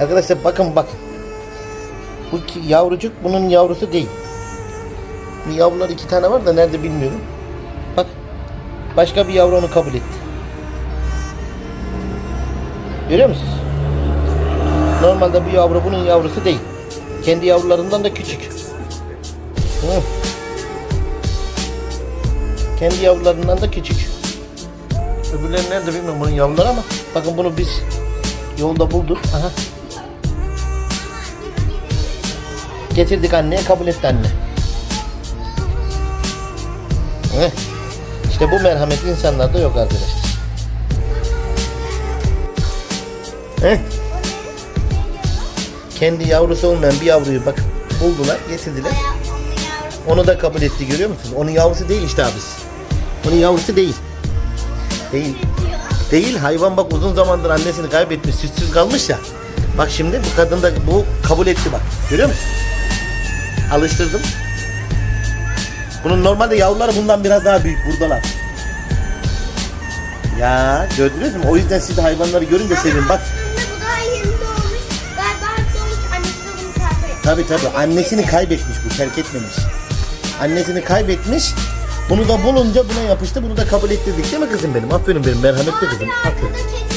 Arkadaşlar bakın bak. Bu yavrucuk bunun yavrusu değil. Bu yavrular iki tane var da nerede bilmiyorum. Bak. Başka bir yavru onu kabul etti. Görüyor musunuz? Normalde bu yavru bunun yavrusu değil. Kendi yavrularından da küçük. Hı. Kendi yavrularından da küçük. Öbürleri nerede bilmiyorum bunun yavruları ama bakın bunu biz yolda bulduk. Aha. Getirdik anneye kabul etti anne. Heh. İşte bu merhamet insanlarda yok arkadaşlar. Heh. Kendi yavrusu olmayan bir yavruyu bak buldular getirdiler. Onu da kabul etti görüyor musunuz? Onun yavrusu değil işte abisi. Onun yavrusu değil. Değil. Değil hayvan bak uzun zamandır annesini kaybetmiş sütsüz kalmış ya. Bak şimdi bu kadın da bu kabul etti bak. Görüyor musun? Alıştırdım. Bunun normalde yavruları bundan biraz daha büyük buradalar. Ya gördünüz mü? O yüzden siz de hayvanları görünce sevin bak. Aslında bu daha yeni doğmuş. Galiba hasta olmuş. Annesi de bunu etti. Tabi tabi annesini kaybetmiş bu terk etmemiş. Annesini kaybetmiş. Bunu da bulunca buna yapıştı. Bunu da kabul ettirdik değil mi kızım benim? Aferin benim merhametli kızım. Arkada Aferin. kedi